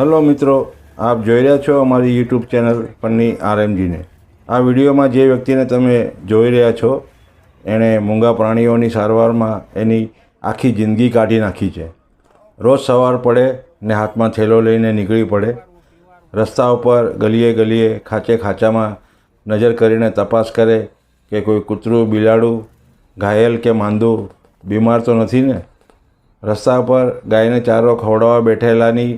Hello મિત્રો, આપ જોઈ રહ્યા છો અમારી યુટ્યુબ ચેનલ પરની આરએમજીને. આ વિડીયોમાં જે વ્યક્તિને તમે જોઈ રહ્યા છો, એણે મૂંગા પ્રાણીઓની સારવારમાં એની આખી જિંદગી કાઢી નાખી છે. રોજ સવાર પડે ને હાથમાં થેલો લઈને નીકળી પડે. રસ્તા ઉપર ગલીએ ગલીએ ખાંચે ખાંચામાં નજર કરીને તપાસ કરે કે કોઈ કૂતરું, બિલાડું, ઘાયલ કે માંદું બીમાર તો નથી ને? રસ્તા પર ગાયને ચારો ખવડાવવા બેઠેલાની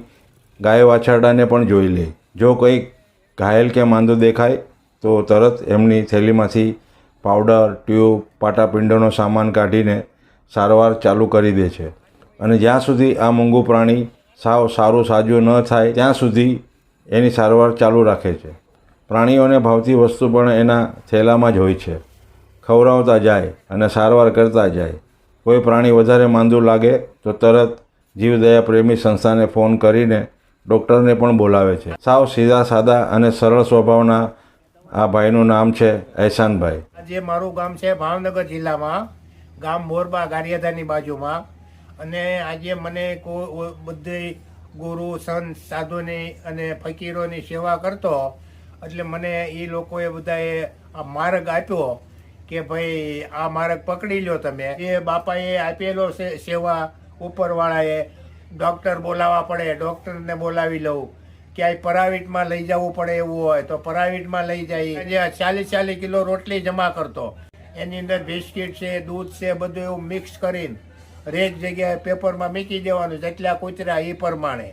ગાય વાછરડાને પણ જોઈ લે. જો કંઈક ઘાયલ કે માંદું દેખાય, તો તરત એમની થેલીમાંથી પાવડર, ટ્યુબ, પાટાપિંડોનો સામાન કાઢીને સારવાર ચાલુ કરી દે છે. અને જ્યાં સુધી આ મૂંગું પ્રાણી સાવ સારું સાજું ન થાય, ત્યાં સુધી એની સારવાર ચાલુ રાખે છે. પ્રાણીઓને ભાવતી વસ્તુ પણ એના થેલામાં જ હોય છે. ખવડાવતા જાય અને સારવાર કરતા જાય. કોઈ પ્રાણી વધારે માંદું લાગે, તો તરત જીવદયા પ્રેમી સંસ્થાને ફોન કરીને ડૉક્ટરને પણ બોલાવે છે. સાવ સીધા, સાદા અને સરળ સ્વભાવના આ ભાઈનું નામ છે એહસાનભાઈ. આજે મારું ગામ છે ભાવનગર જિલ્લામાં, ગામ મોરબા ગારિયાધાની બાજુમાં. અને આજે મને બધી ગુરુ, સંત, સાધુની અને ફકીરોની સેવા કરતો, એટલે મને એ લોકોએ બધાએ આ માર્ગ આપ્યો કે ભાઈ આ માર્ગ પકડી લ્યો તમે. એ બાપાએ આપેલો સેવા ઉપરવાળાએ ડૉક્ટર બોલાવવા પડે ડૉક્ટરને બોલાવી લઉં. ક્યાંય પરાવીટમાં લઈ જવું પડે એવું હોય તો પરાવીટમાં લઈ જાય. જે ચાલીસ ચાલીસ કિલો રોટલી જમા કરતો. એની અંદર બિસ્કિટ છે, દૂધ છે, બધું એવું મિક્સ કરીને રેક જગ્યાએ પેપરમાં મૂકી દેવાનું, જેટલા કૂતરા એ પ્રમાણે.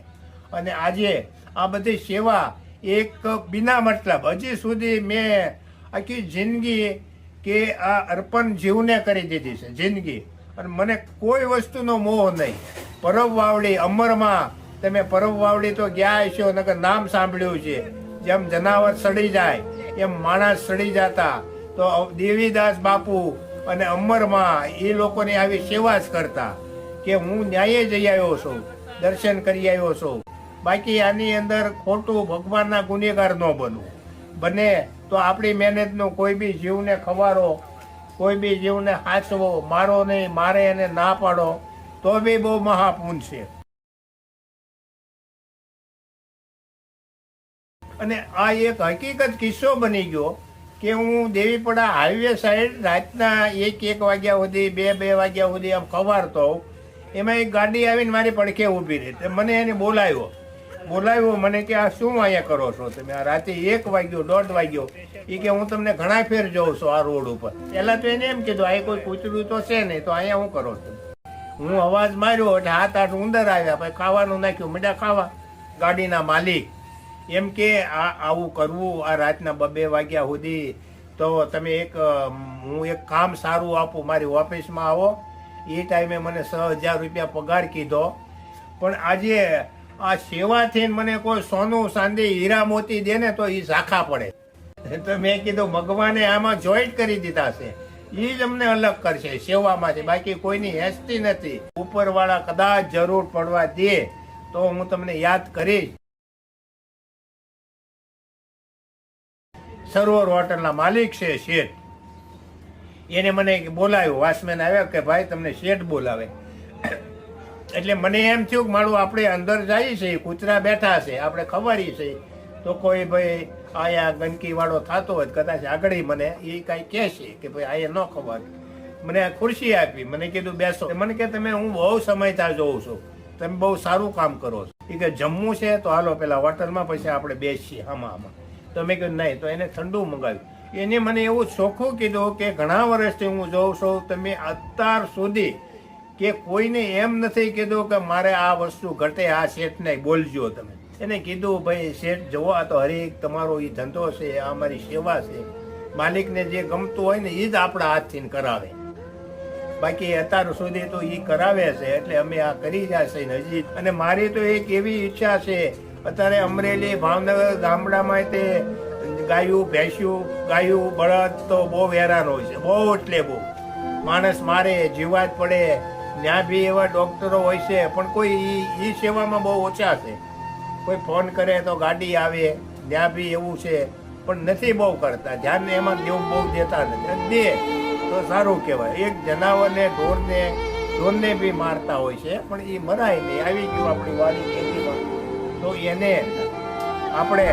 અને આજે આ બધી સેવા એક બિના મતલબ, હજી સુધી મેં આખી જિંદગી કે આ અર્પણ જીવને કરી દીધી છે, જિંદગી. અને મને કોઈ વસ્તુનો મોહ નહીં. પરબ વાવડી અમરમાં તમે પરબ વાવડી તો ગયા હશો, નકર નામ સાંભળ્યું છે. જેમ જનાવર સડી જાય, એમ માણસ સડી જતા. તો દેવીદાસ બાપુ અને અમરમાં એ લોકોની આવી સેવા જ કરતા કે હું ન્યાયે જઈ આવ્યો છું, દર્શન કરી આવ્યો છું. બાકી આની અંદર ખોટું ભગવાનના ગુનેગાર ન બનવું. બને તો આપણી મહેનતનો કોઈ બી જીવને ખવારો, કોઈ બી જીવને હાંચવો મારો નહીં, મારે એને ના પાડો. તો બી બહુ મહાપુન છે. અને આ એક હકીકત કિસ્સો બની ગયો કે હું દેવીપડા હાઈવે સાઈડ રાતના એક એક વાગ્યા સુધી, બે બે વાગ્યા સુધી આમ ખવારતો. એમાં એક ગાડી આવીને મારી પડખે ઊભી રહી. તે મને એને બોલાવ્યો. બોલાવ્યો મને કે, આ શું અહીંયા કરો છો તમે? આ રાતે એક વાગ્યો, દોઢ વાગ્યો. એ કે, હું તમને ઘણા ફેર જોઉં છું આ રોડ ઉપર. પહેલાં તો એને એમ કીધું, આ કોઈ કૂતરું તો છે નહીં, તો અહીંયા હું કરો છો? હું અવાજ માર્યો એટલે હાથ આઠ ઉંદર આવ્યા. પછી ખાવાનું નાખ્યું. મીડા ખાવા ગાડીના માલિક. એમ કે, આ, આવું કરવું, આ રાતના બબે વાગ્યા સુધી તો તમે એક હું એક કામ સારું આપું, મારી ઓફિસમાં આવો. એ ટાઈમે મને છ હજાર રૂપિયા પગાર કીધો. પણ આજે આ સેવાથી મને કોઈ સોનું ચાંદી હીરા મોતી દે ને તો એ ઝાખા પડે. તો મેં કીધું, ભગવાને આમાં જોઈન્ટ કરી દીધા છે. એ જ અમને અલગ કરશે સેવામાંથી. બાકી કોઈની હેસતી નથી. ઉપરવાળા કદાચ જરૂર પડવા દે, તો હું તમને યાદ કરીશ. સરોવર હોટલના માલિક છે શેઠ. એને મને બોલાવ્યો વાસમેન આવ્યો કે, ભાઈ, તમને શેઠ બોલાવે. એટલે મને એમ થયું કે, મારું આપણે અંદર જઈએ છીએ કૂતરા બેઠા છે, આપણે ખબર છે. તો કોઈ ભાઈ અહીંયા ગંદકી વાળો થતો હોય કદાચ આગળ મને એ કાંઈ કહેશે કે ભાઈ અહીંયા ન ખબર. મને આ ખુરશી આપી, મને કીધું બેસો. મને કે તમે, હું બહુ સમય ત્યાં જોઉં છું. તમે બહુ સારું કામ કરો છો. એ કે જમવું છે તો હાલો પેલા હોટલમાં પછી આપણે બેસીએ આમાં આમાં તો મેં કીધું, નહીં. તો એને ઠંડુ મંગાવ્યું. એને મને એવું ચોખ્ખું કીધું કે ઘણા વર્ષથી હું જોઉં છું, તમે અત્યાર સુધી કે કોઈને એમ નથી કીધું કે મારે આ વસ્તુ ઘટે, આ શેઠને બોલજો તમે. એને કીધું, ભાઈ, શેઠ જવો આ તો હરેક તમારો એ ધંધો છે, આ અમારી સેવા છે. માલિકને જે ગમતું હોય ને એ જ આપણા હાથથી કરાવે. બાકી અત્યાર સુધી તો એ કરાવે છે, એટલે અમે આ કરી રહ્યા છે હજી. અને મારી તો એક એવી ઈચ્છા છે, અત્યારે અમરેલી, ભાવનગર, ગામડામાં તે ગાયું, ભેંસ્યું, ગાયું, બળદ તો બહુ હેરાન હોય છે, બહુ એટલે બહુ. માણસ મારે, જીવાત પડે ત્યાં બી એવા ડોક્ટરો હોય છે, પણ કોઈ એ સેવામાં બહુ ઓછા છે. કોઈ ફોન કરે તો ગાડી આવે ત્યાં બી એવું છે. પણ નથી બહુ કરતા. ધ્યાન એમાં દેવું બહુ દેતા નથી. દે તો સારું કહેવાય. એક જનાવરને, ઢોરને ઢોરને બી મારતા હોય છે, પણ એ મરાય નહીં. આવી ગયું આપણી વાડી ખેતીમાં. તો એને આપણે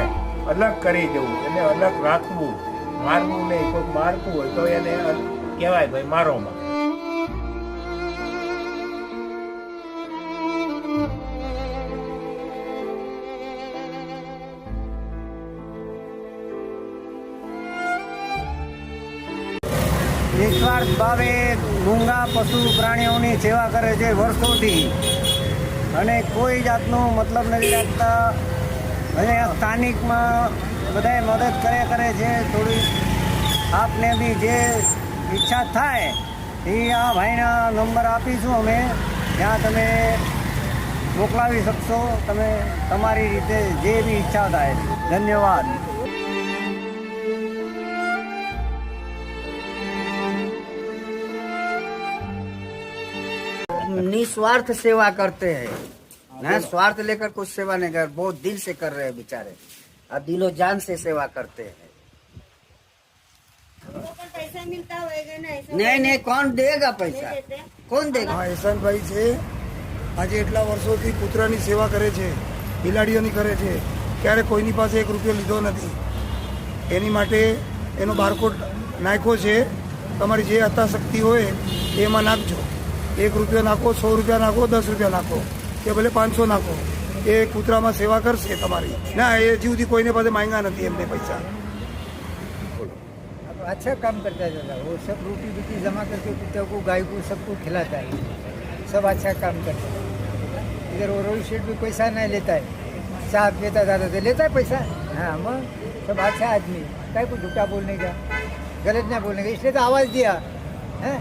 અલગ કરી દેવું, એને અલગ રાખવું. મારવું નહીં કોઈ મારવું હોય તો એને કહેવાય ભાઈ મારો. નિસ્વાર્થ ભાવે મૂંગા પશુ પ્રાણીઓની સેવા કરે છે વર્ષોથી. અને કોઈ જાતનો મતલબ નથી રાખતા. અને સ્થાનિકમાં બધાએ મદદ કરે કરે છે, થોડી આપને બી જે ઈચ્છા થાય, એ આ ભાઈના નંબર આપીશું અમે. જ્યાં તમે મોકલાવી શકશો, તમે તમારી રીતે જે બી ઈચ્છા થાય. ધન્યવાદ. निस्वार्थ सेवा करते हैं ना स्वार्थ लेकर कुछ सेवा नहीं कर बहुत दिल से कर रहे हैं बेचारे अब दिलो जान से सेवा करते हैं हमको पण पैसा मिलता होएगा ना ऐसा नहीं नहीं कौन देगा पैसा नहीं देते कौन देगा હા યશવંતભાઈ છે આજે એટલા વર્ષોથી કૂતરાની સેવા કરે છે બિલાડીઓની કરે છે ક્યારે કોઈની પાસે એક રૂપિયો લીધો નથી એની માટે એનો બારકોડ નાખ્યો છે તમારી જે યથાશક્તિ હોય એ એમાં નાખજો એક રૂપિયો નાખો સો રૂપિયા નાખો દસ રૂપિયા નાખો કે ભલે પાંચસો નાખો એ કૂતરામાં સેવા કરશે તમારી ના એ હજી સુધી કોઈને પાસે માંગ્યા નથી એમને પૈસા अच्छा काम करता है दादा वो सब रोटी वोटी जमा करके कुत्ते को गाय को सबको खिलाता है सब अच्छा काम करता है इधर वो रोहित शेठ भी पैसा नहीं लेता है साहब लेता दादा तो लेता है पैसा हाँ हम सब अच्छा आदमी कहीं को झूठा बोलने का गलत नहीं बोलने का इसलिए तो आवाज़ दिया है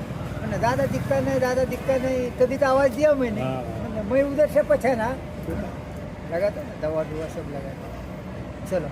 मैंने दादा दिखता नहीं दादा दिखता नहीं तभी तो आवाज़ दिया मैंने मैंने, मैं उधर से पछा ना. लगा था ना दवा दुआ सब लगा था चलो.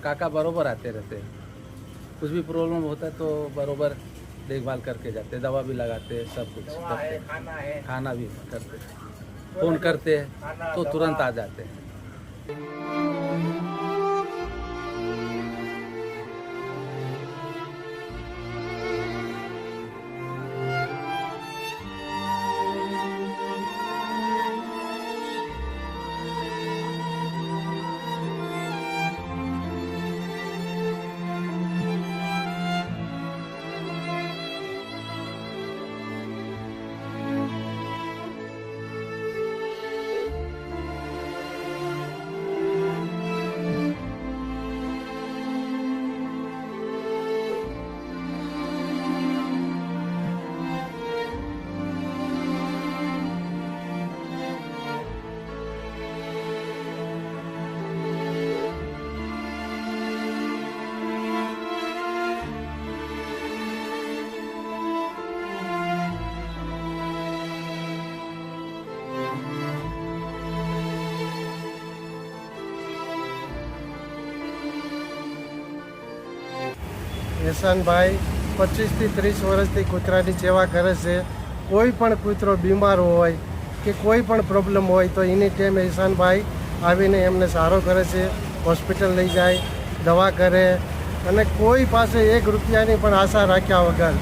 काका बरोबर आते रहते हैं। कुछ भी प्रॉब्लम होता है तो बरोबर देखभाल करके जाते हैं दवा भी लगाते हैं सब कुछ करते है खाना है। खाना भी करते हैं। फ़ोन करते हैं तो तुरंत आ जाते हैं। યશાનભાઈ પચીસથી ત્રીસ વર્ષથી કૂતરાની સેવા કરે છે. કોઈ પણ કૂતરો બીમાર હોય કે કોઈ પણ પ્રોબ્લેમ હોય તો એની ટાઈમ યશાનભાઈ આવીને એમને સારો કરે છે. હોસ્પિટલ લઈ જાય, દવા કરે અને કોઈ પાસે એક રૂપિયાની પણ આશા રાખ્યા વગર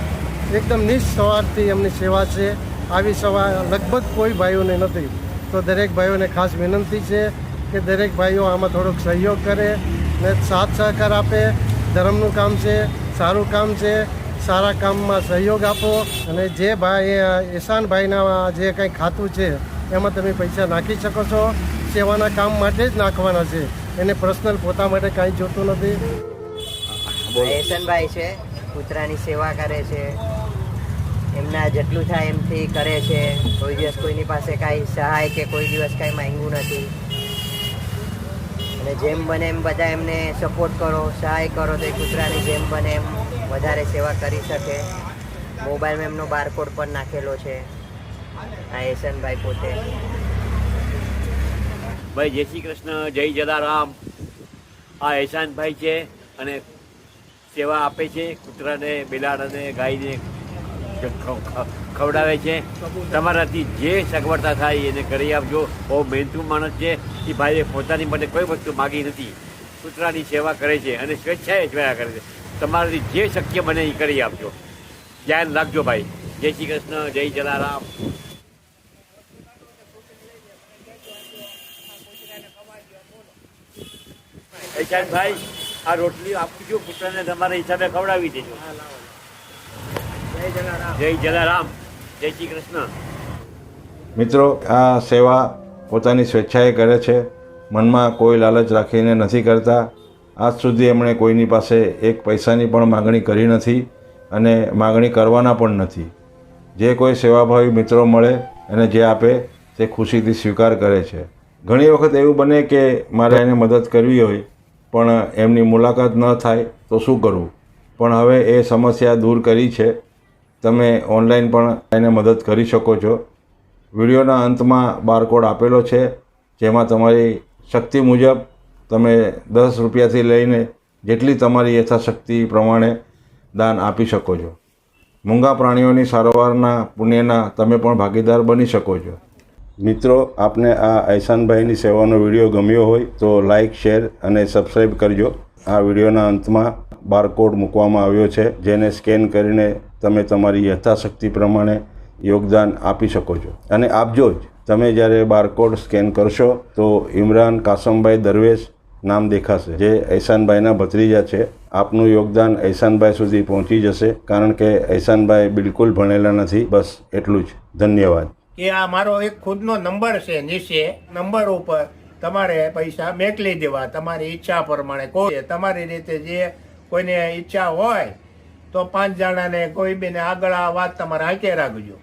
એકદમ નિસ્વાર્થથી એમની સેવા છે. આવી સેવા લગભગ કોઈ ભાઈઓને નથી. તો દરેક ભાઈઓને ખાસ વિનંતી છે કે દરેક ભાઈઓ આમાં થોડોક સહયોગ કરે ને સાથ સહકાર આપે. ધર્મનું કામ છે. સારું કામ છે સારા કામમાં સહયોગ આપો અને જે ભાઈ ઈશાનભાઈના જે કંઈ ખાતું છે એમાં તમે પૈસા નાખી શકો છો. સેવાના કામ માટે જ નાખવાના છે. એને પર્સનલ પોતા માટે કાંઈ જોતું નથી. ઈશાનભાઈ છે કૂતરાની સેવા કરે છે. એમના જેટલું થાય એમથી કરે છે. કોઈ દિવસ કોઈની પાસે કાંઈ સહાય કે કોઈ દિવસ કાંઈ માંગ્યું નથી. અને જેમ બને એમ બધા એમને સપોર્ટ કરો, સહાય કરો તો એ કૂતરાની જેમ બને એમ વધારે સેવા કરી શકે. મોબાઈલમાં એમનો બારકોડ પણ નાખેલો છે. આ એસનભાઈ પોતે. ભાઈ, જય શ્રી કૃષ્ણ, જય જલારામ. આ એહસાનભાઈ છે અને સેવા આપે છે કૂતરાને, બિલાડાને, ગાયને ખવડાવે છે. તમારાથી જે સગવડતા થાય એને કરી આપજો બહુ મહેનતુ માણસ છે. એ ભાઈએ પોતાની માટે કોઈ વસ્તુ માગી નથી. કૂતરાની સેવા કરે છે અને સ્વેચ્છાએ સેવા કરે છે. તમારાથી જે શક્ય બને એ કરી આપજો. ધ્યાન રાખજો ભાઈ. જય શ્રી કૃષ્ણ જય જલારામ. ભાઈ આ રોટલી આપજો કૂતરાને તમારા હિસાબે ખવડાવી દેજો. જય જલારામ. જય શ્રી કૃષ્ણ. મિત્રો, આ સેવા પોતાની સ્વેચ્છાએ કરે છે. મનમાં કોઈ લાલચ રાખીને નથી કરતા. આજ સુધી એમણે કોઈની પાસે એક પૈસાની પણ માગણી કરી નથી અને માગણી કરવાના પણ નથી. જે કોઈ સેવાભાવી મિત્રો મળે અને જે આપે, તે ખુશીથી સ્વીકાર કરે છે. ઘણી વખત એવું બને કે મારે એને મદદ કરવી હોય, પણ એમની મુલાકાત ન થાય તો શું કરવું પણ હવે એ સમસ્યા દૂર કરી છે તમે ઓનલાઈન પણ એને મદદ કરી શકો છો. વિડીયોના અંતમાં બારકોડ આપેલો છે, જેમાં તમારી શક્તિ મુજબ તમે દસ રૂપિયાથી લઈને જેટલી તમારી યથાશક્તિ પ્રમાણે દાન આપી શકો છો. મૂંગા પ્રાણીઓની સારવારના પુણ્યના તમે પણ ભાગીદાર બની શકો છો. મિત્રો, આપને આ અહેસાનભાઈની સેવાનો વીડિયો ગમ્યો હોય તો લાઇક શેર અને સબસ્ક્રાઈબ કરજો. આ વિડીયોના અંતમાં બારકોડ મૂકવામાં આવ્યો છે, જેને સ્કેન કરીને તમે તમારી યથાશક્તિ પ્રમાણે યોગદાન આપી શકો છો. અને આપજો જ. તમે જ્યારે બારકોડ સ્કેન કરશો, તો ઇમરાન કાસમભાઈ દરવેશ નામ દેખાશે. જે એહસાનભાઈના ભત્રીજા છે. આપનું યોગદાન એહસાનભાઈ સુધી પહોંચી જશે. કારણ કે એહસાનભાઈ બિલકુલ ભણેલા નથી. બસ એટલું જ. ધન્યવાદ. કે આ મારો એક ખુદનો નંબર છે નીચે નંબર ઉપર. તમારે પૈસા મેકલી દેવા. તમારી ઈચ્છા પ્રમાણે. કોઈ તમારી રીતે જે કોઈને ઈચ્છા હોય તો પાંચ જણાને કોઈ બેને આગળ આ વાત તમારે હાકે રાખજો.